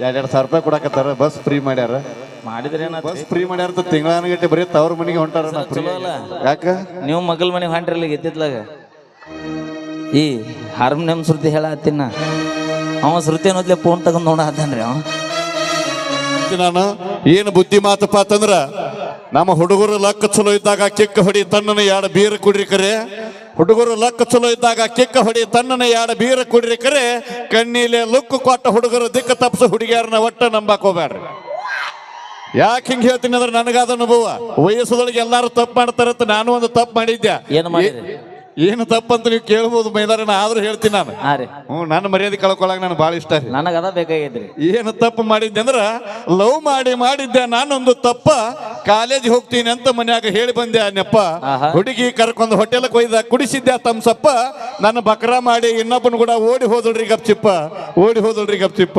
ಎರಡೆರಡು ಸಾವಿರ ರೂಪಾಯಿ ಕೊಡಕತ್ತಾರ ಬಸ್ ಫ್ರೀ ಮಾಡ್ಯಾರ. ಮಾಡಿದ್ರೆ ಬಸ್ ಫ್ರೀ ಮಾಡ್ಯಾರ ತಿಂಗಳಾನಗಟ್ಟೆ ಬರೀ ತವ್ರ ಮನೆಗೆ ಹೊಂಟಾರ ನಾ ಅಲ್ಲ? ಯಾಕ? ನೀವು ಮಗಲ್ ಮನೆಗೆ ಹೊಂಟ್ರಲ್ಲ ಗೆದ್ದಿದ್ಲಾಗ ಈ ಹಾರ್ಮೋನಿಯಂ ಶ್ರುತಿ ಹೇಳತ್ತೀನ ಅವ ಶ್ರುತಿ ಅನ್ನೋದ್ಲೆ ಫೋನ್ ತಗೊಂಡ್ ನೋಡ ಅವ. ನಾನು ಏನು ಬುದ್ಧಿ ಮಾತಪ್ಪ ಅಂತಂದ್ರ ನಮ್ಮ ಹುಡುಗರು ಲಕ್ಕ ಚಲೋ ಇದ್ದಾಗ ಕಿಕ್ಕ ಹೊಡಿ ತಣ್ಣನ ಎರಡು ಬೀರ್ ಕುಡ್ರಿ ಕರೆ. ಹುಡುಗರು ಲಕ್ಕ ಚಲೋ ಇದ್ದಾಗ ಕಿಕ್ಕ ಹೊಡಿ ತಣ್ಣನ ಎರಡು ಬೀರ ಕುಡ್ರಿ ಕರೆ. ಕಣ್ಣೀಲೆ ಲುಕ್ಕು ಕೊಟ್ಟ ಹುಡುಗರು ದಿಕ್ಕ ತಪ್ಪಿಸ ಹುಡುಗಿಯರನ್ನ ಒಟ್ಟ ನಂಬಕ್ ಹೋಗ್ಬೇಡ್ರಿ ಯಾಕೆ ಹಿಂಗೆ ಹೇಳ್ತೀನಿ ಅಂದ್ರೆ ನನಗಾದ ಅನುಭವ. ವಯಸ್ಸದೊಳಗೆ ಎಲ್ಲಾರು ತಪ್ಪು ಮಾಡ್ತಾರಂತ ನಾನು ಒಂದು ತಪ್ಪು ಮಾಡಿದ್ದೆ. ಏನು? ಏನು ತಪ್ಪಂತ ನೀವು ಕೇಳ್ಬೋದು ಮೈದಾನ ಆದ್ರೂ ಹೇಳ್ತೀನಿ ನಾನು. ಹಾ ರೀ. ಹ್ಞೂ ನನ್ನ ಮರ್ಯಾದೆ ಕಳ್ಕೊಳಕ್ ನಾನು ಭಾಳ ಇಷ್ಟ ರೀ. ನನಗ ಅದ ಬೇಕಾಗೈತ್ರಿ. ಏನು ತಪ್ಪು ಮಾಡಿದ್ದೆ ಅಂದ್ರ ಲವ್ ಮಾಡಿ ಮಾಡಿದ್ದೆ ನಾನೊಂದು ತಪ್ಪ ಕಾಲೇಜ್ ಹೋಗ್ತೀನಿ ಅಂತ ಮನ್ಯಾಗ ಹೇಳಿ ಬಂದೆ ನೆಪ್ಪ ಆಹಾ. ಹುಡುಗಿ ಕರ್ಕೊಂಡು ಹೋಟೆಲ್ ಕೊಯ್ದ ಕುಡಿಸಿದ್ದೆ ತಮ್ಸಪ್ಪ? ನನ್ನ ಬಕ್ರ ಮಾಡಿ ಇನ್ನೊಬ್ಬನ ಕೂಡ ಓಡಿ ಹೋದಳ್ರಿ ಗಪ್ಚಿಪ್ಪ. ಓಡಿ ಹೋದಳ್ರಿ ಗಪ್ಚಿಪ್ಪ.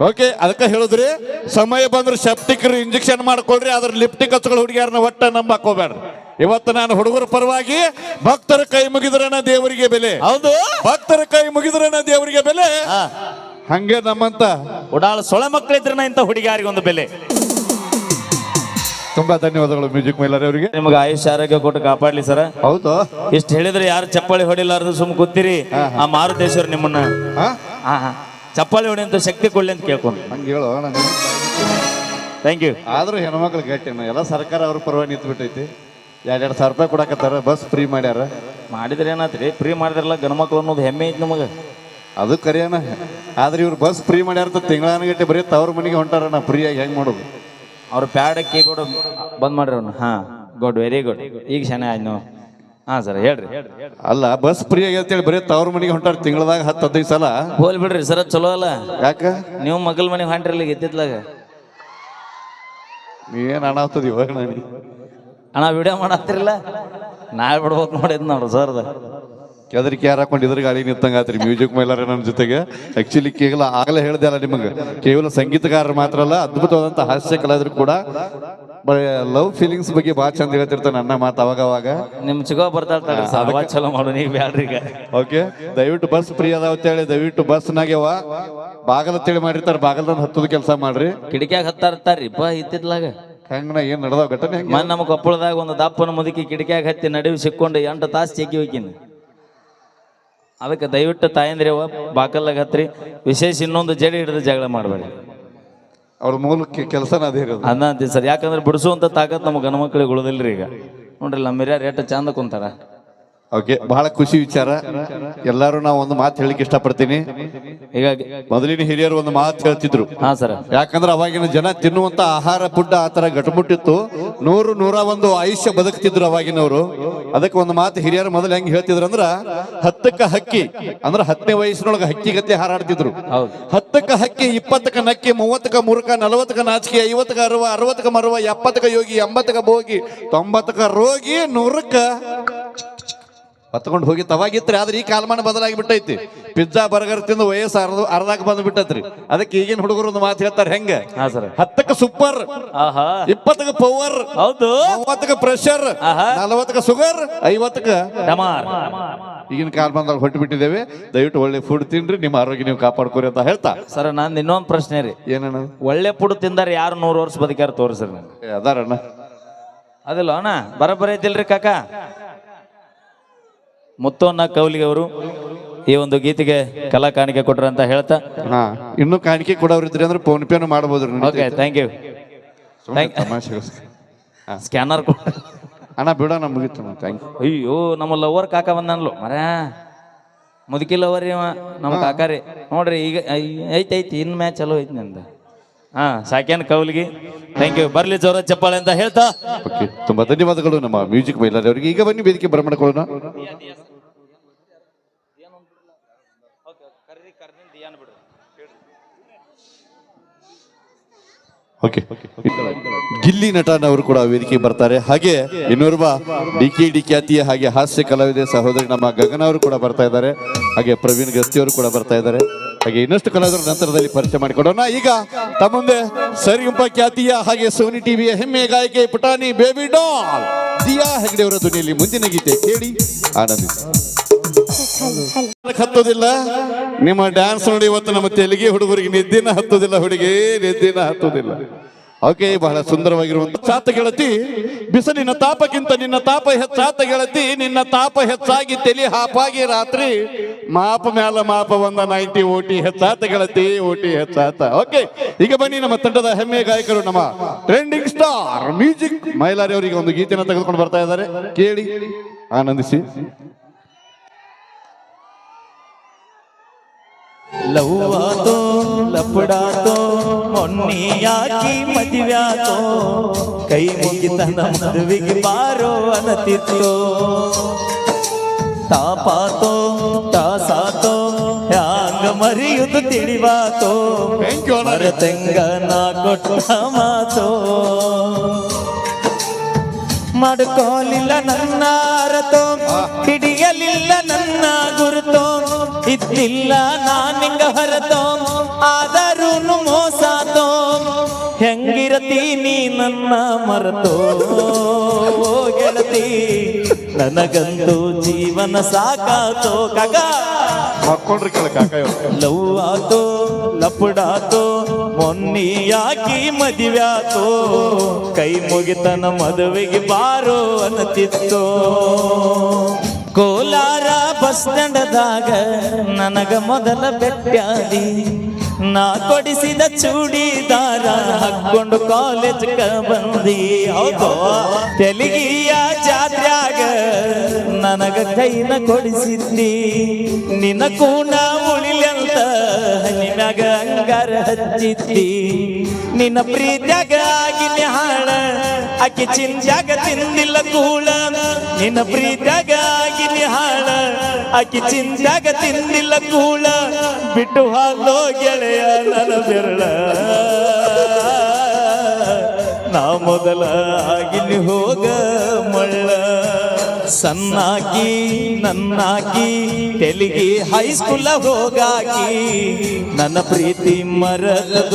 ಓಕೆ ಅದಕ್ಕೆ ಹೇಳಿದ್ರಿ ಸಮಯ ಬಂದ್ರೆ ಸೆಪ್ಟಿಕ್ ಇಂಜೆಕ್ಷನ್ ಮಾಡ್ಕೊಳ್ರಿ ಅದ್ರ ಲಿಪ್ಟಿಕ್ ಹಚ್ಕೊಳ್ಳೋ ಹುಡುಗಿಯಾರನ್ನ ಒಟ್ಟ ನಂಬ ಹೋಗ್ಬೇಡ್ರಿ ಇವತ್ತು ನಾನು ಹುಡುಗರ ಪರವಾಗಿ ಭಕ್ತರ ಕೈ ಮುಗಿದ್ರನ ದೇವರಿಗೆ ಬೆಲೆ. ಹೌದು. ಭಕ್ತರ ಕೈ ಮುಗಿದ್ರನ ದೇವರಿಗೆ ಬೆಲೆ. ಹಂಗೆ ನಮ್ಮಂತ ಉಡಾಳ ಸೊಳೆ ಮಕ್ಕಳಿದ್ರೆ ಇಂತ ಹುಡುಗಿಯಾರಿಗೆ ಒಂದು ಬೆಲೆ. ತುಂಬಾ ಧನ್ಯವಾದಗಳು ಮ್ಯೂಸಿಕ್ ಮೈಲರ್ ಅವರಿಗೆ. ನಿಮ್ಗೆ ಆಯುಷ್ ಆರೋಗ್ಯ ಕೊಟ್ಟು ಕಾಪಾಡ್ಲಿ ಸರ. ಹೌದು. ಇಷ್ಟು ಹೇಳಿದ್ರೆ ಯಾರು ಚಪ್ಪಾಳಿ ಹೊಡಿಲಾರ್ದು ಸುಮ್ ಕೂತಿರಿ. ಆ ಮಾರುತೇಶ್ವರ್ ನಿಮ್ಮನ್ನ. ಹಾ? ಹಾ ಹಾ. ಚಪ್ಪಾಳಿ ಹೊಡಿ ಅಂತ ಶಕ್ತಿ ಕೊಡ್ಲಿ ಅಂತ ಕೇಳ್ಕೊಂಡು ಹಂಗೆ ಹೇಳು ಥ್ಯಾಂಕ್ ಯು ಆದ್ರೂ ಹೆಣ್ಮಕ್ಳು ಗಟ್ಟಿ ಎಲ್ಲ ಸರ್ಕಾರ ಅವ್ರ ಪರವಾಗಿ ನಿಂತು ಬಿಟ್ಟೈತಿ ಎರಡೆರಡು ಸಾವಿರ ರೂಪಾಯಿ ಕೊಡಕತ್ತಾರ ಬಸ್ ಫ್ರೀ ಮಾಡ್ಯಾರ. ಮಾಡಿದ್ರೆ ಏನಾತ್ರಿ? ಫ್ರೀ ಮಾಡಿದ್ರಲ್ಲ ಗಣಮಕ್ಳು ಅನ್ನೋದು ಹೆಮ್ಮೆ ಐತಿ ನಮಗೆ. ಅದು ಕರಿಯನ. ಆದ್ರೆ ಇವ್ರು ಬಸ್ ಫ್ರೀ ಮಾಡ್ಯಾರ ಅಂತ ತಿಂಗಳಾನಗಟ್ಟೆ ಬರೀ ತವ್ರ ಮನೆಗೆ ಹೊಂಟಾರ ನಾ ಫ್ರೀಯಾಗಿ ಹೆಂಗ್ ಮಾಡೋದು? ಅವ್ರ ಪ್ಯಾಡ್ ಕೀಬೋರ್ಡ್ ಬಂದ್ ಮಾಡ್ರಿ ಅವ್ನು. ಹಾ ಗುಡ್ ವೆರಿ ಗುಡ್ ಈಗ ಶನೇ ಆಯ್ತು ನಾವು ಹಾ ಸರ್ ಹೇಳ್ರಿ. ಅಲ್ಲ ಬಸ್ ಫ್ರೀ ಆಗಿ ಅಂತೇಳಿ ಬರೀ ತವ್ರ ಮನೆಗೆ ಹೊಂಟಾರ ತಿಂಗಳದಾಗ ಹತ್ತು ಹದಿನೈದು ಸಲ? ಹೋಲ್ ಬಿಡ್ರಿ ಸರ ಚಲೋ ಅಲ್ಲ. ಯಾಕ? ನೀವು ಮಗಲ್ ಮನೆಗೆ ಹೊಂಟ್ರಲ್ಲ ಎತ್ತಿತ್ಲಾಗ ಏನು ಅಣ್ಣ ಇವಾಗ ನನಗೆ? ಅಣ್ಣ ವಿಡಿಯೋ ಮಾಡತ್ತಿರಲ್ಲ ನಾಳೆ ಬಿಡ್ಬೇಕು ನೋಡಿದ್ ನೋಡ್ರಿ ಸರ್ದ ಕೆದರಿಕೆ ಯಾರು ಹಾಕೊಂಡು ಇದ್ರ ಗಾಡಿ ನಿಂತಂಗಾತ್ರಿ? ಮ್ಯೂಸಿಕ್ ಮೇಲಾರ ನನ್ನ ಜೊತೆಗೆ. ಆಕ್ಚುಲಿ ಕೇವಲ ಆಗಲೇ ಹೇಳಿದೆ ಅಲ್ಲ ನಿಮಗೆ. ಕೇವಲ ಸಂಗೀತಗಾರರು ಮಾತ್ರ ಅಲ್ಲ ಅದ್ಭುತವಾದಂಥ ಹಾಸ್ಯ ಕಲಾದ್ರು ಕೂಡ ಲವ್ ಫೀಲಿಂಗ್ಸ್ ಬಗ್ಗೆ ಭಾಳ ಚಂದ ಹೇಳ್ತಿರ್ತಾನೆ ನನ್ನ ಮಾತು ಅವಾಗ ಅವಾಗ ನಿಮ್ ಚಿಗೋ ಬರ್ತಾ ಚಲೋ ಮಾಡು ನೀವು ಬ್ಯಾಡ್ರಿ ಈಗ. ಓಕೆ ದಯವಿಟ್ಟು ಬಸ್ ಫ್ರೀ ಅದಾವ ಹೇಳಿ ದಯವಿಟ್ಟು ಬಸ್ನಾಗ್ಯವ ಬಾಗಲ ತಿಳಿ ಮಾಡಿರ್ತಾರೆ ಬಾಗಲ್ದಂದು ಹತ್ತದ ಕೆಲಸ ಮಾಡ್ರಿ. ಕಿಟಕಿಯಾಗ ಹತ್ತಾರ ಬಾ ಇತ್ತಿದ್ಲಾಗ. ಹೆಂಗನ ಏನ್ ನಡೆದಾವ ಘಟನೆ ಹೆಂಗೆ? ಮನ್ ನಮ್ಮ ಕೊಪ್ಪಳದಾಗ ಒಂದು ದಪ್ಪನ ಮುದುಕಿ ಕಿಟಕಿಯಾಗ ಹತ್ತಿ ನಡುವೆ ಸಿಕ್ಕೊಂಡು ಎಂಟು ತಾಸು ಚೆಕ್ಕಿ ಹೋಗಿನಿ. ಅದಕ್ಕೆ ದಯವಿಟ್ಟು ತಾಯಂದ್ರಿ ಬಾಕಲ್ಲಾಗ ಹತ್ರಿ. ವಿಶೇಷ ಇನ್ನೊಂದು ಜಡಿ ಹಿಡಿದು ಜಗಳ ಮಾಡಬೇಡಿ. ಅವ್ರ ಮೂಲಕ್ಕೆ ಕೆಲಸನ ಅದೇ ಇರೋದು. ಅದ ಅಂತೀವಿ ಸರ್. ಯಾಕಂದ್ರೆ ಬಿಡಿಸುವಂತ ತಾಕತ್ ನಮ್ಮ ಗಣಮಕ್ಕಳಿಗೆ ಉಳಿದಿಲ್ರಿ ಈಗ. ನೋಡ್ರಿ ನಮ್ಮ ಹಿರಿಯರು ಎಷ್ಟು ಚಂದ ಕುಂತಾರ. ಓಕೆ ಬಹಳ ಖುಷಿ ವಿಚಾರ. ಎಲ್ಲರೂ ನಾವು ಒಂದು ಮಾತು ಹೇಳಿಕ್ಕೆ ಇಷ್ಟಪಡ್ತೀನಿ. ಹೀಗಾಗಿ ಮೊದಲಿನ ಹಿರಿಯರು ಒಂದು ಮಾತು ಹೇಳ್ತಿದ್ರು. ಹಾ ಸರ್. ಯಾಕಂದ್ರೆ ಅವಾಗಿನ ಜನ ತಿನ್ನುವಂತ ಆಹಾರ ಫುಡ್ ಆ ತರ ಗಟ್ಮುಟ್ಟಿತ್ತು ನೂರು ನೂರ ಒಂದು ಆಯುಷ್ಯ ಬದುಕ್ತಿದ್ರು ಅವಾಗಿನವರು. ಅದಕ್ಕೆ ಒಂದು ಮಾತು ಹಿರಿಯರು ಮೊದಲು ಹೆಂಗ್ ಹೇಳ್ತಿದ್ರು ಅಂದ್ರ ಹತ್ತಕ್ಕ ಹಕ್ಕಿ ಅಂದ್ರ ಹತ್ತನೇ ವಯಸ್ಸಿನೊಳಗೆ ಹಕ್ಕಿ ಗತಿ ಹಾರಾಡ್ತಿದ್ರು. ಹತ್ತಕ್ಕ ಹಕ್ಕಿ ಇಪ್ಪತ್ತಕ್ಕ ನಕ್ಕಿ ಮೂವತ್ತಕ್ಕ ಮುರುಕ ನಲವತ್ತಕ್ಕ ನಾಚಿಕೆ ಐವತ್ತಕ್ಕ ಅರುವ ಅರವತ್ತಕ್ಕ ಮರುವ ಎಪ್ಪತ್ತಕ್ಕ ಯೋಗಿ ಎಂಬತ್ತಕ್ಕ ಭೋಗಿ ತೊಂಬತ್ತಕ್ಕ ರೋಗಿ ನೂರಕ್ಕ ಹೊತ್ಕೊಂಡು ಹೋಗಿ ತವಾಗಿತ್ರಿ. ಆದ್ರೆ ಈ ಕಾಲಮಾನ ಬದಲಾಗಿ ಬಿಟ್ಟೈತಿ. ಪಿಜ್ಜಾ ಬರ್ಗರ್ ತಿಂದು ವಯಸ್ಸು ಅರ್ಧ ಅರ್ಧಕ್ಕೆ ಬಂದು ಬಿಟ್ಟತ್ರಿ ಅದಕ್ಕೆ ಈಗಿನ ಹುಡುಗರು ಒಂದು ಮಾತು ಹೇಳ್ತಾರೆ ಹೆಂಗ? ಹಾ ಸರ್. ಹತ್ತಕ್ಕ ಸೂಪರ್ ಆಹಾ. ಇಪ್ಪತ್ತಕ್ಕ ಪವರ್ ಹೌದು. ಮೂವತ್ತಕ್ಕ ಪ್ರೆಷರ್ ಆಹಾ. ನಲವತ್ತಕ್ಕ ಶುಗರ್ ಐವತ್ತಕ್ಕ ಡಮಾರ್ ಈಗಿನ ಕಾಲಮಾನದಲ್ಲಿ ಹೊಟ್ಟು ಬಿಟ್ಟಿದ್ದೇವೆ ದಯವಿಟ್ಟು ಒಳ್ಳೆ ಫುಡ್ ತಿನ್ರಿ ನಿಮ್ಮ ಆರೋಗ್ಯ ನೀವು ಕಾಪಾಡ್ಕೊರಿ ಅಂತ ಹೇಳ್ತಾ. ಸರ್ ನಾನು ಇನ್ನೊಂದು ಪ್ರಶ್ನೆ ರೀ. ಏನಣ್ಣ? ಒಳ್ಳೆ ಫುಡ್ ತಿಂದಾರ ಯಾರು ನೂರು ವರ್ಷ ಬದುಕ್ಯಾರ ತೋರಿಸ್ರಿ ನಂಗೆ ಏ, ಅದಾರಣ್ಣ ಅದಿಲ್ಲ ಅಣ್ಣ ಬರಬರ ಐತಿಲ್ರಿ ಕಾಕ? ಮುತ್ತೋನ್ನ ಕೌಲಿಗೆ ಅವರು ಈ ಒಂದು ಗೀತೆಗೆ ಕಲಾ ಕಾಣಿಕೆ ಕೊಟ್ರ ಅಂತ ಹೇಳ್ತಾ. ಹಾ ಇನ್ನು ಕಾಣಿಕೆ ಕೊಡೋರಿದ್ರಿ ಅಂದ್ರೆ ಫೋನ್ ಪೇನು ಮಾಡ್ಬೋದ್ರಿ ಓಕೆ ಥ್ಯಾಂಕ್ ಯು ಸುಮ್ನೆ ತಮಾಷೆಗೋಸ್ಕರ. ಹಾ. ಸ್ಕ್ಯಾನರ್ ಕೊಟ್ಟ ಅಣ್ಣ ಬಿಡೋಣ ಮುಗಿತು ಥ್ಯಾಂಕ್ ಯು ಅಯ್ಯೋ ನಮ್ಮ ಲವರ್ ಕಾಕ ಬಂದನ್ಲು ಮರ ಮುದುಕಿ ಲವರ್ ಇವ ನಮ್ಮ ಕಾಕಾರಿ. ನೋಡ್ರಿ ಈಗ ಐತೈತಿ ಐತಿ ಐತಿ ಇನ್ ಮ್ಯಾಚ್ ಚಲೋ ಐತಿ ನಂದ. ಹಾ, ಸಾಕ್ಯಾನ್ ಕೌಲ್ಗಿ. ಥ್ಯಾಂಕ್ ಯು ಬರ್ಲಿ ಜೋರ ಚಪ್ಪಾಳೆ ಅಂತ ಹೇಳ್ತಾ. ತುಂಬಾ ಧನ್ಯವಾದಗಳು ನಮ್ಮ ಮ್ಯೂಸಿಕ್ ಅವರಿಗೆ. ಈಗ ಬನ್ನಿ ವೇದಿಕೆ ಬರಮಾಡ್ಕೊಳ್ಳೋಣ. ಓಕೆ ಗಿಲ್ಲಿ ನಟನವರು ಕೂಡ ವೇದಿಕೆ ಬರ್ತಾರೆ. ಹಾಗೆ ಇನ್ನೋರ್ವ ಡಿಕೆ ಡಿ ಖ್ಯಾತಿಯ ಹಾಗೆ ಹಾಸ್ಯ ಕಲಾವಿದೆ ಸಹೋದರಿ ನಮ್ಮ ಗಗನ ಅವರು ಕೂಡ ಬರ್ತಾ ಇದ್ದಾರೆ. ಹಾಗೆ ಪ್ರವೀಣ್ ಗಸ್ತಿ ಅವರು ಕೂಡ ಬರ್ತಾ ಇದ್ದಾರೆ. ಹಾಗೆ ಇನ್ನಷ್ಟು ಕಲಾವಿದರ ನಂತರದಲ್ಲಿ ಪರಿಚಯ ಮಾಡಿಕೊಡೋಣ. ಈಗ ತಮ್ಮ ಮುಂದೆ ಸರಿಗುಂಪ ಖ್ಯಾತಿಯ ಹಾಗೆ ಸೋನಿ ಟಿವಿಯ ಹೆಮ್ಮೆ ಗಾಯಕಿ ಪುಟಾಣಿ ಬೇಬಿ ಡಾಲ್ ದಿಯಾ ಹೆಗ್ಡೆ ಅವರ ಧ್ವನಿಯಲ್ಲಿ ಮುಂದಿನ ಗೀತೆ ಕೇಳಿ ಆನಂದಿಸಿ. ಹತ್ತೋದಿಲ್ಲ. ನಿಮ್ಮ ಡ್ಯಾನ್ಸ್ ನೋಡಿ ಇವತ್ತು ನಮ್ಮ ತೆಲಿಗೆ ಹುಡುಗರಿಗೆ ನಿದ್ದಿನ ಹತ್ತೋದಿಲ್ಲ ಹುಡುಗಿ, ನಿದ್ದಿನ ಹತ್ತೋದಿಲ್ಲ. ಓಕೆ ಬಹಳ ಸುಂದರವಾಗಿರುವಂತ ಚಾತ ಗೆಳತಿ, ಬಿಸಿಲಿನ ತಾಪಕ್ಕಿಂತ ನಿನ್ನ ತಾಪ ಹೆಚ್ಚಾತ ಗೆಳತಿ, ನಿನ್ನ ತಾಪ ಹೆಚ್ಚಾಗಿ ತೆಲಿ ಹಾಪಾಗಿ ರಾತ್ರಿ ಮಾಪ ಮ್ಯಾಲ ಮಾಪ ಒಂದ ನೈಂಟಿ ಓಟಿ ಹೆಚ್ಚಾತ ಗೆಳತಿ ಓಟಿ ಹೆಚ್ಚಾತ. ಓಕೆ, ಈಗ ಬನ್ನಿ ನಮ್ಮ ತಂಡದ ಹೆಮ್ಮೆ ಗಾಯಕರು, ನಮ್ಮ ಟ್ರೆಂಡಿಂಗ್ ಸ್ಟಾರ್ ಮ್ಯೂಸಿಕ್ ಮೈಲಾರಿ ಅವರಿಗೆ ಒಂದು ಗೀತೆನ ತೆಗೆದುಕೊಂಡು ಬರ್ತಾ ಇದ್ದಾರೆ. ಕೇಳಿ, ಆನಂದಿಸಿ. ಲವ್ವಾತೋ ಲಪಡಾತೋ ಮೊನ್ನೆಯಾಕಿ ಮದುವ್ಯಾತೋ ಕೈ ಮುಗಿತನ ಮದುವೆಗೆ ಬಾರೋ ಅನತಿತ್ತು. ತಾಪಾತೋ ತಾಸಾತೋ ಹ್ಯಾಂಗ ಮರಿಯುದು ತಿಳಿವಾತೋ. ಮರತೆಂಗ ನಾ ಕೊಟ್ಟ ಮಾತೋ. ಮಾಡ್ಕೋಲಿಲ್ಲ ನನ್ನ ಅರತೋ. ಹಿಡಿಯಲಿಲ್ಲ ನನ್ನ ಗುರುತೋ. ಇದ್ದಿಲ್ಲ ನಾನಿಂಗ ಹೊರತೋ. ಆದರೂನು ಮೋಸಾತೋ. ಹೆಂಗಿರತಿ ನೀ ನನ್ನ ಮರತೋ? ಗೆಳತಿ ನನಗಂತೂ ಜೀವನ ಸಾಕಾತೋ. ಕಗ ಮಕ್ಕೊಂಡ್ರಿ ಲವ್ ಆತೋ ಲಪಡಾತೋ. ಮೊನ್ನಿಯಾಕಿ ಮದುವ್ಯಾತೋ ಕೈ ಮುಗಿತನ ಮದುವೆಗೆ ಬಾರೋ ಅನ್ನತಿತ್ತು. ಕೋಲಾರ ಬಸ್ ಸ್ಟ್ಯಾಂಡದಾಗ ನನಗ ಮೊದಲ ಬೆಟ್ಟಾದಿ ನಾ ಕೊಡಿಸಿದ ಚೂಡಿದಾರ ಹಾಕೊಂಡು ಕಾಲೇಜ್ ಬಂದಿ. ಹೌದು, ತೆಲಿಗಿಯ ಜಾತ್ರ್ಯಾಗ ನನಗ ಕೈನ ಕೊಡಿಸಿದ್ದಿ. ನಿನ್ನ ಕೂಣ ಉಳಿಲಂತ ನಿನಗ ಅಂಗಾರ ಹಚ್ಚಿದ್ದಿ. ನಿನ್ನ ಪ್ರೀತ್ಯಾಗ ಆಗಿನ ಹಾಳ, ಆಕೆ ಚಿಂತ್ಯಾಗ ತಿಂದಿಲ್ಲ ಕೂಳ. ನಿನ್ನ ಪ್ರೀತ್ಯಾಗ ಆಗಿನ ಹಾಳ, ಆಕೆ ಚಿಂತ್ಯಾಗ ತಿಂದಿಲ್ಲ ಕೂಳ. ಬಿಟ್ಟು ಹಾಲೋ ಗೆಳೆಯ ನನ್ನ ಬೆರಳ. ನಾ ಮೊದಲ ಆಗಿನ ಹೋಗ ಮಳ್ಳ. ಸಣ್ಣಾಕಿ ನನ್ನಾಕಿ, ತೆಲಿಗೆ ಹೈಸ್ಕೂಲ ಹೋಗಾಕಿ, ನನ್ನ ಪ್ರೀತಿ ಮರದ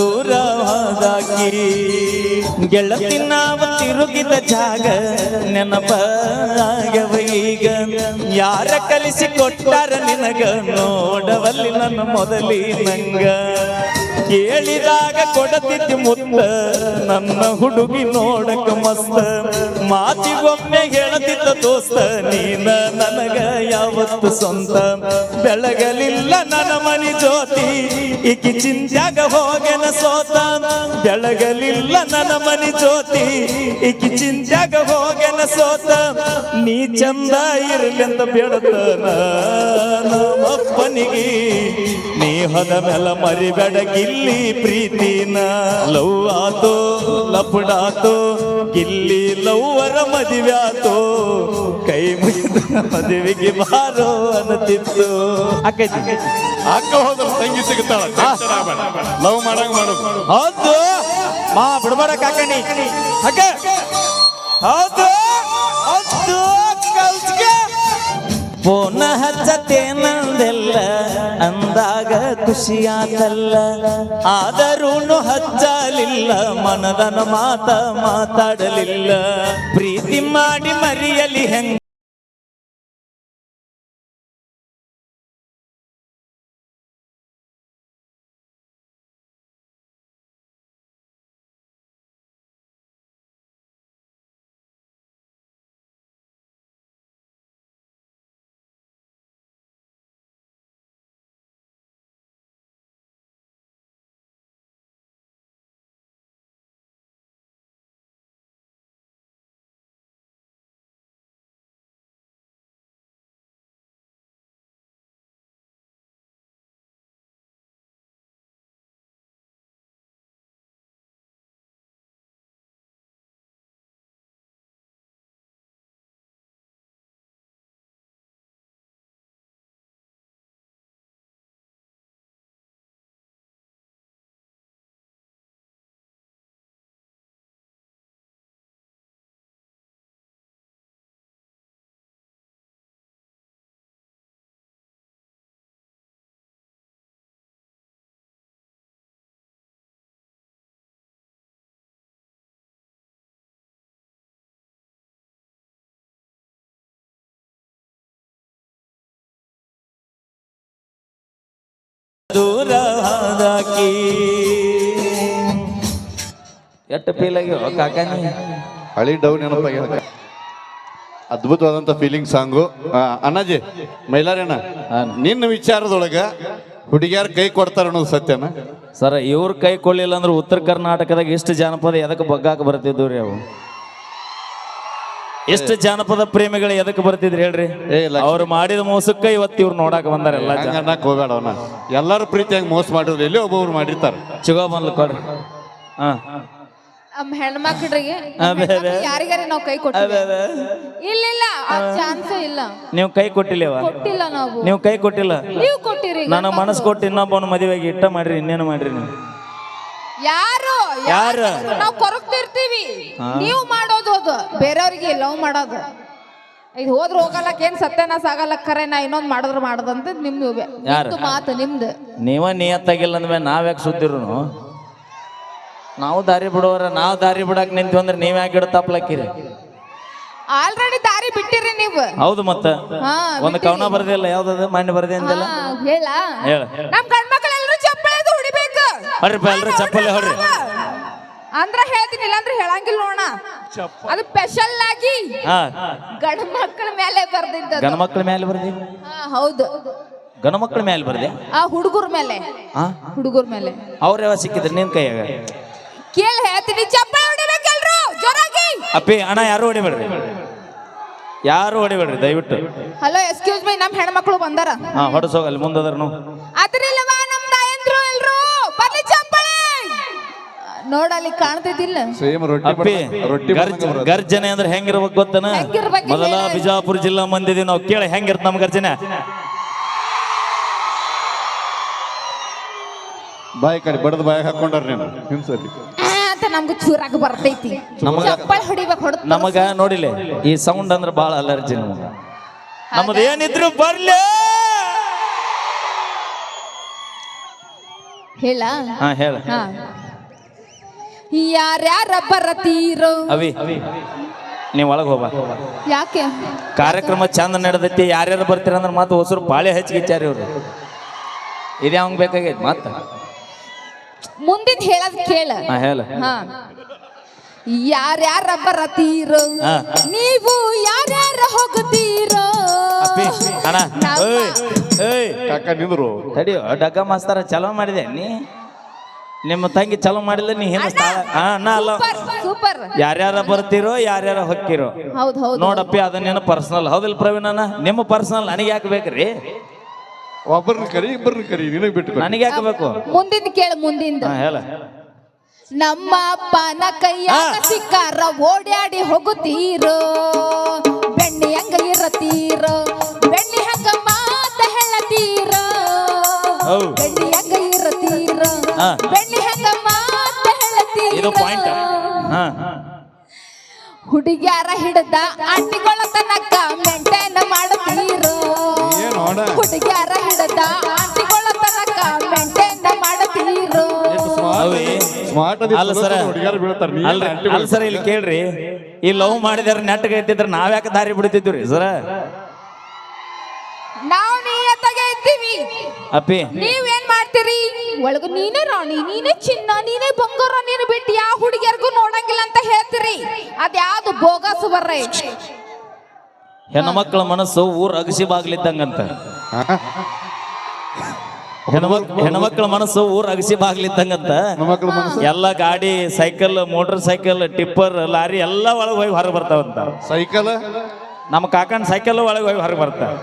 ಗೆಳತಿ ನಾವು ತಿರುಗಿದ ಜಾಗ ನೆನಪ ಈಗ. ಯಾರ ಕಲಿಸಿ ಕೊಟ್ಟಾರ ನಿನಗ? ನೋಡವಲ್ಲಿ ನನ್ನ ಮೊದಲಿ ನಂಗ ಕೇಳಿದಾಗ ಕೊಡತಿದ್ದಿ ಮುತ್ತ, ನನ್ನ ಹುಡುಗಿ ನೋಡಕ ಮಸ್ತ. ಮಾತಿಗೊಮ್ಮೆ ಹೇಳತಿದ್ದ ದೋಸ್ತ, ನೀನ ನನಗ ಯಾವತ್ತು ಸ್ವಂತ. ಬೆಳಗಲಿಲ್ಲ ನನ್ನ ಮನಿ ಜ್ಯೋತಿ, ಈಕಿ ಚಿಂತ್ಯಾಗ ಹೋಗೆನ ಸೋತ. ಬೆಳಗಲಿಲ್ಲ ನನ್ನ ಮನಿ ಜ್ಯೋತಿ, ಈಕಿ ಚಿಂತ್ಯಾಗ ಹೋಗೆನ ಸೋತ. ನೀ ಚಂದ ಇರ್ಲೆಂದ ಬೇಡತನ ನಮ್ಮಪ್ಪನಿಗೆ ನೀ ಹೊದ ಮೇಲ ಮರಿಬೇಡ ಗಿಲ್ಲಿ ಪ್ರೀತಿನ. ಲವ್ ಆತೋ ಲಪಡಾತೋ ಗಿಲ್ಲಿ ಲವ್ವರ ಮದುವ್ಯಾತೋ ಕೈ ಮುಗಿದ ಮದುವೆಗೆ ಬಾರೋ ಅನ್ನತಿತ್ತು. ಅಕ್ಕೈತಿ ಅಕ್ಕ ಹೋದ್ರೆ ತಂಗಿ ಸಿಗುತ್ತಾಳ ಲವ್ ಮಾಡಂಗ ಮಾಡು. ಹೌದು. ಮಾ ಬಿಡ್ಬೇಡ ಕಾಕಣಿ. ಅಕ್ಕ. ಹೌದು ಹೌದು. ಫೋನ ಹಚ್ಚತೇನಂದೆಲ್ಲ ಅಂದಾಗ ಖುಷಿಯಾತಲ್ಲ. ಆದರೂನು ಹಚ್ಚಲಿಲ್ಲ ಮನದನ ಮಾತ ಮಾತಾಡಲಿಲ್ಲ. ಪ್ರೀತಿ ಮಾಡಿ ಮರಿಯಲಿ ಹೆಂಗ ಹಾಕಿ. ಎಟ್ಟು ಫೀಲ್ ಆಗ್ಯಾವ ಕಾಕಾನಿ ಹಳಿ ಡೌ ನೆನಪಾಗ್ಯದ ಅದ್ಭುತವಾದಂಥ ಫೀಲಿಂಗ್ ಸಾಂಗು ಅಣ್ಣಾಜಿ ಮೈಲಾರಣ್ಣ ನಿನ್ನ ವಿಚಾರದೊಳಗ ಹುಡುಗಿಯಾರ ಕೈ ಕೊಡ್ತಾರ ಅನ್ನೋದು ಸತ್ಯನ? ಸರ್ ಇವ್ರ ಕೈ ಕೊಡ್ಲಿಲ್ಲ ಅಂದ್ರೆ ಉತ್ತರ ಕರ್ನಾಟಕದಾಗ ಎಷ್ಟು ಜಾನಪದ ಎದಕ್ಕೆ ಬಗ್ಗಾಕ ಬರ್ತಿದ್ವು ರೀ ಅವು? ಎಷ್ಟು ಜಾನಪದ ಪ್ರೇಮಿಗಳು ಎದಕ್ಕೆ ಬರ್ತಿದ್ರಿ ಹೇಳ್ರಿ? ಏ, ಲಕ್ಷ್ಮಿ- ಅವ್ರು ಮಾಡಿದ ಮೋಸಕ್ಕ ಇವತ್ತು ಇವ್ರು ನೋಡಾಕ ಬಂದಾರ ಎಲ್ಲ ಜನ. ಅನ್ನಕ್ ಹೋಗ್ಬೇಡ ಅವನ. ಎಲ್ಲಾರು ಪ್ರೀತಿಯಾಗಿ ಮೋಸ ಮಾಡಿದ್ರು ಎಲ್ಲಿ ಒಬ್ಬೊಬ್ರು ಮಾಡಿರ್ತಾರ. ಚಿಗೋ ಬಂದ್ಲು ಕೊಡ್ರಿ. ಹಾ. ಹೆಣ್ಮಕ್ಳಿಗೆ. ಯಾರಿಗಾರ ನಾವು ಕೈ ಕೊಟ್ಟಿಲ್ಲ. ಇಲ್ಲ ಇಲ್ಲ ಆ ಚಾನ್ಸ್ ಇಲ್ಲ. ನೀವು ಕೈ ಕೊಟ್ಟಿಲ್ಲವ? ಕೊಟ್ಟಿಲ್ಲ ನಾವು. ನೀವು ಕೈ ಕೊಟ್ಟಿಲ್ಲ? ನೀವು ಕೊಟ್ಟಿರಿ ನನಗೆ ಮನಸ್ಸು ಕೊಟ್ಟು ಇನ್ನೊಬ್ಬನ ಮದುವೆಗೆ ಇಟ್ಟ ಮಾಡ್ರಿ ಇನ್ನೇನು ಮಾಡ್ರಿ ನೀವು? ಯಾರು? ಯಾರು? ನಾವು ಕೊರಗ್ತಿರ್ತೀವಿ. ನೀವು ಮಾಡೋದು ಅದು. ಬೇರೆಯವ್ರಿಗೆ ಲವ್ ಮಾಡೋದು. ಇದು ಹೋದ್ರ ಹೋಗಲ್ಲಕ್ ಏನ್ ಸತ್ಯನಾಶ ಆಗಲ್ಲ ಖರೆ ನಾ ಇನ್ನೊಂದ್ ಮಾಡಿದ್ರ ಮಾಡದಂತ ನಿಮ್ದು ಯಾರು? ಮಾತು ನಿಮ್ದು. ನೀವ ನಿಯತ್ತಾಗಿಲ್ಲ ಅಂದ್ಮೇಲೆ ನಾವ್ಯಾಕೆ ಸುದ್ದಿರು ನಾವು ದಾರಿ ಬಿಡೋರ ನಾವು ದಾರಿ ಬಿಡಕ್ ನಿಂತೀವಿ ಅಂದ್ರೆ ನೀವ್ ಯಾಕೆ ಆಲ್ರೆಡಿ ದಾರಿ ಬಿಟ್ಟಿರಿ ನೀವು. ಹೌದು ಮತ್ತೆ. ಹಾ ಒಂದು ಕವನ ಬರ್ದಿಲ್ಲ ಯಾವ್ದದು? ಮಣ್ಣು ಬರ್ದಿ ಅಂದಿಲ್ಲ ಹಾ, ಹೇಳ. ಹೇಳ. ನಮ್ ಗಂಡ ಚಪ್ಪಲಿ ಹೊಡಿಬೇಕು ಚಪ್ಪಲ್ ಎಲ್ರು ಚಪ್ಪಲಿ ಹೊಡ್ರಿ. ಅಂದ್ರ ಹೇಳ್ತೀನಿ ಇಲ್ಲಾಂದ್ರೆ ಹೇಳಂಗಿಲ್ಲ ನೋಡ ಅದು ಸ್ಪೆಷಲ್ ಆಗಿ ಹಾ. ಗಂಡ ಮಕ್ಕಳ ಮೇಲೆ ಬರ್ದಿದ್ದ ಗಣ ಮಕ್ಳ ಮೇಲೆ ಬರ್ದಿ? ಹಾ ಹೌದು. ಗಣ ಮಕ್ಳ ಮೇಲೆ ಬರ್ದಿ? ಆ ಹುಡುಗರ ಮೇಲೆ. ಹಾ? ಹುಡುಗರ ಮೇಲೆ. ಅವ್ರ ಯಾವ ಸಿಕ್ಕಿದ್ರು ನಿನ್ ಕೈಯಾಗ? ಕೇಳಿ ಹೇಳ್ತೀನಿ. ಚಪ್ಪಲಿ ಹೊಡಿಬೇಕೆಲ್ರು ಜೋರಾಗಿ. ಅಪ್ಪಿ ಅಣ್ಣ ಯಾರು ಹೊಡಿಬೇಡ್ರಿ? ಯಾರು ಹೊಡಿಬೇಡ್ರಿ ದಯವಿಟ್ಟು. ಹಲೋ ಎಕ್ಸ್ಕ್ಯೂಸ್ ಮೀ ನಮ್ ಹೆಣ್ಮಕ್ಳು ಬಂದಾರ. ಹಾ ಹೊಡಸೋಗಲ್ಲಿ ಮುಂದದ್ರು ನೋಡಲ್ಲಿ ಕಾಣ್ತಿದ್ದಿಲ್ಲ. ಸೇಮ್ ರೊಟ್ಟಿ ಅಪ್ಪಿ ಬಡ್ದಂಗ್- ರೊಟ್ಟಿ ಗರ್ಜ ಬಡ್ದಂಗ್ ಬರೋದು. ಗರ್ಜನೆ ಅಂದ್ರೆ ಹೆಂಗಿರ್ಬೇಕು ಗೊತ್ತನ? ಹೆಂಗಿರ್ಬೇಕು ಮೊದಲ ಹೇಳು. ಬಿಜಾಪುರ ಜಿಲ್ಲಾ ಮಂದಿದೀವಿ ನಾವು ಕೇಳಿ ಹೆಂಗಿರ್ತ ನಮ್ ಗರ್ಜನೆ? ಬಾಯಿ ಕಡೆ ಬಡದ ಬಾಯಿ ಹಾಕೊಂಡಾರ ನೀನು. ಹಿಂಸಲಿ ಆ ಅಂತ ನಮ್ಗೆ ಚೂರಾಗ ಬರ್ತೈತಿ. ನಮಗ- ಚಪ್ಪಲ್ ಹೊಡಿಬೇಕು ಹೊಡೆದ್ ನಮಗ ನೋಡಿಲೆ ಈ ಸೌಂಡ್ ಅಂದ್ರೆ ಬಹಳ ಅಲರ್ಜಿ ನಮಗ. ನಮ್ದು ಏನಿದ್ರು ಬರ್ಲಿ! ಹೇಳ? ಹಾ ಹೇಳ. ಹಾ. ಯಾರ್ಯಾರ ಬರತೀರೋ? ಅವಿ ನೀವ್ ಒಳಗೆ ಹೋಗ ಯಾಕೆ? ಕಾರ್ಯಕ್ರಮ ಚಂದ ನಡೆದೈತಿ ಯಾರ್ಯಾರು ಬರ್ತೀರ ಅಂದ್ರೆ ಮತ್ತೆ ಹೊಸರು ಪಾಳೆ ಹಚ್ಚಿಗಿಚ್ಚಾರಿ ಇವ್ರು. ಇದೇ ಅವಂಗ್ ಬೇಕಾಗೈತಿ ಮತ್ತ? ಮುಂದಿನ ಹೇಳದ್ ಕೇಳ. ಹಾ ಹೇಳ. ಹಾ. ಯಾರ್ಯಾರ ಬರತೀರೋ? ಹಾ. ನೀವು ಯಾರ್ಯಾರ ಹೋಗುತ್ತೀರೋ ಅಪ್ಪಿ ಅಣ್ಣ. ನಮ್ಮ- ಏಯ್ ಏಯ್. ಕಾಕ ನಿಂದ್ರು. ತಡಿಯೋ ಡಗ್ಗ ಮಾಸ್ತರ ಚಲೋ ಮಾಡಿದೆ ನೀ? ನಿಮ್ಮ ತಂಗಿ ಚಲೋ ಮಾಡಿಲ್ಲ ನೀ ಹಿಂದೆ ಅಣ್ಣ ಅಲ್ಲ. Super super. ಯಾರ್ಯಾರ ಬರ್ತೀರೋ ಯಾರ್ಯಾರ ಹೊಕ್ಕಿರೋ. ಹೌದು ಹೌದು ನೋಡಪ್ಪಿ ಅದನ್ನೇನು ಪರ್ಸನಲ್ ಹೌದಿಲ್ಲ ಪ್ರವೀಣನ ನಿಮ್ಮ ಪರ್ಸನಲ್ ನನಗೆ ಯಾಕೆ ಬೇಕ್ರಿ? ಒಬ್ಬರನ್ನ ಕರಿ ಇಬ್ಬರನ್ನ ಕರಿ ನಿನಗೆ ಬಿಟ್ಟು ನನಗೆ ಯಾಕೆ ಬೇಕು? ಮುಂದಿನ ಕೇಳ ಮುಂದಿಂದ. ಹಾ ಹೇಳ. ನಮ್ಮ ಅಪ್ಪನ ಕೈಯಾಗ ಹಾ. ಸಿಕ್ಕಾರ ಓಡ್ಯಾಡಿ ಹೋಗುತ್ತೀರೋ? ಬೆಣ್ಣೆ ಹಂಗ ಇರತೀರೋ ಬೆಣ್ಣಿ ಹಂಗ ಮಾತ ಹೇಳತೀರೋ ಹೌ. ಬೆಣ್ಣಿ ಹಂಗ ಇರತೀರೋ. ಬೆಣ್ಣಿ ಹೇಳತೀರೋ ಇದು ಪಾಯಿಂಟ್ ಹಾ. ಹುಡುಗ್ಯಾರ ಹಿಡ್ದ ಆಂಟಿಗಳ ತನಕ ಮೇಂಟೈನ್ ಮಾಡುತ್ತೀರೋ? ಹುಡುಗಿಯಾರ ಹಿಡ್ದ ಆಂಟಿಗಳ ತನಕ ಮೇಂಟೈನ್ ಮಾಡುತ್ತೀರೋ? ಅಲ್ಲ ಸರ ಅಲ್ಲ ಇಲ್ಲಿ ಕೇಳ್ರಿ. ಈ ಲವ್ ಮಾಡಿದಾರ ನೆಟ್ಗೆ ಇದ್ದಿದ್ರೆ ನಾವ್ಯಾಕೆ ದಾರಿ ಬಿಡ್ತಿದ್ವಿ ರೀ? ಸರ. ನಾವು ನಿಯತ್ತಾಗೆ ಇದ್ದೀವಿ. ಅಪ್ಪಿ. ನೀವೇನ್ ಮಾಡ್ತೀರಿ? ಒಳಗ ನೀನೇ ರಾಣಿ ನೀನೇ ಚಿನ್ನ ನೀನೇ ಬಂಗಾರ ನೀನು ಬಿಟ್ಟು ಯಾವ ಹುಡುಗಿಯರ್ಗೂ ನೋಡಂಗಿಲ್ಲ ಅಂತ ಹೇಳ್ತೀರಿ. ಅದ್ಯಾವ್ದು ಬೋಗಸ್ ಬರ್ರೆ? ಹೆಣ್ಮಕ್ಳ ಮನಸ್ಸು ಊರ್ ಅಗಸಿ ಬಾಗ್ಲಿದ್ದಂಗಂತ. ಹೆಣ್ಮಕ್ ಹೆಣ್ಮಕ್ಳ ಮನಸ್ಸು ಊರ್ ಅಗಸಿ ಬಾಗ್ಲಿದ್ದಂಗಂತ. ಎಲ್ಲ ಗಾಡಿ cycle motorcycle tipper lorry ಎಲ್ಲ ಒಳಗೆ ಹೋಗಿ ಹೊರಗೆ ಬರ್ತಾವಂತ. ಸೈಕಲ್? ನಮ್ಮ ಕಾಕನ ಸೈಕಲ್ ಒಳಗೆ ಹೋಗಿ ಹೊರಗೆ ಬರ್ತಾವ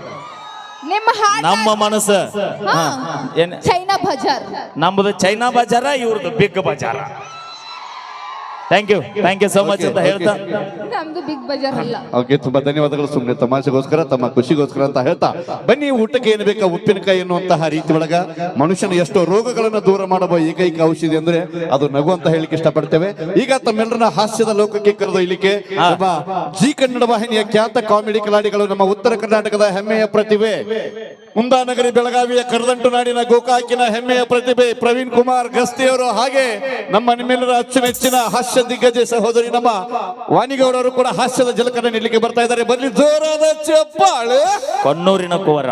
ನಿಮ್ಮ ಹಾಡ್ ನಮ್ಮ ಮನಸ್ಸು. ಹಾ, ಏನ್? China Bazaar. ನಮ್ಮದು ಚೈನಾ ಬಜಾರ ಇವ್ರದ್ದು Big Bazaar. Thank you thank you so much ಅಂತ ಹೇಳ್ತಾ. ನಮ್ದು ಬಿಗ್ ಬಜಾರ್ ಅಲ್ಲ. ಓಕೆ ತುಂಬಾ ಧನ್ಯವಾದಗಳು. ಸುಮ್ಮನೆ ತಮಾಷೆಗೋಸ್ಕರ ತಮ್ಮ ಖುಷಿಗೋಸ್ಕರ ಅಂತ ಹೇಳ್ತಾ. ಬನ್ನಿ ಊಟಕ್ಕೆ ಏನು ಬೇಕಾ? ಉಪ್ಪಿನಕಾಯಿ ಎನ್ನುವಂತಹ ರೀತಿ ಒಳಗ. ಮನುಷ್ಯನ ಎಷ್ಟೋ ರೋಗಗಳನ್ನು ದೂರ ಮಾಡುವ ಏಕೈಕ ಔಷಧಿ ಅಂದ್ರೆ ಅದು ನಗು ಅಂತ ಹೇಳಿಕ್ಕೆ ಇಷ್ಟಪಡ್ತೇವೆ. ಈಗ ತಮ್ಮೆಲ್ಲರನ್ನ ಹಾಸ್ಯದ ಲೋಕಕ್ಕೆ ಕರೆದೊಯ್ಯಲಿಕ್ಕೆ ಒಬ್ಬ ಜಿ ಕನ್ನಡ ವಾಹಿನಿಯ ಖ್ಯಾತ ಕಾಮಿಡಿ ಕಲಾಡಿಗಳು ನಮ್ಮ ಉತ್ತರ ಕರ್ನಾಟಕದ ಹೆಮ್ಮೆಯ ಪ್ರತಿಭೆ. ಮುಂದಾನಗರಿ ಬೆಳಗಾವಿಯ ಕರದಂಟು ನಾಡಿನ ಗೋಕಾಕಿನ ಹೆಮ್ಮೆಯ ಪ್ರತಿಭೆ ಪ್ರವೀಣ್ ಕುಮಾರ್ ಗಸ್ತಿಯವರು ಹಾಗೆ ನಮ್ಮ ನಿಮ್ಮೆಲ್ಲರ ಅಚ್ಚುಮೆಚ್ಚಿನ ಹಾಸ್ಯ ದಿಗ್ಗಜ ಸಹೋದರಿ ನಮ್ಮ ವಾಣಿಗೌಡರು ಕೂಡ ಹಾಸ್ಯದ ಜಲಕನ್ನ ನಿಲ್ಲಿಕ್ಕೆ ಬರ್ತಾ ಇದ್ದಾರೆ. ಬನ್ನಿ ಜೋರಾದ ಚಪ್ಪಾಳೆ. ಕೊನ್ನೂರಿನ ಕುವರ.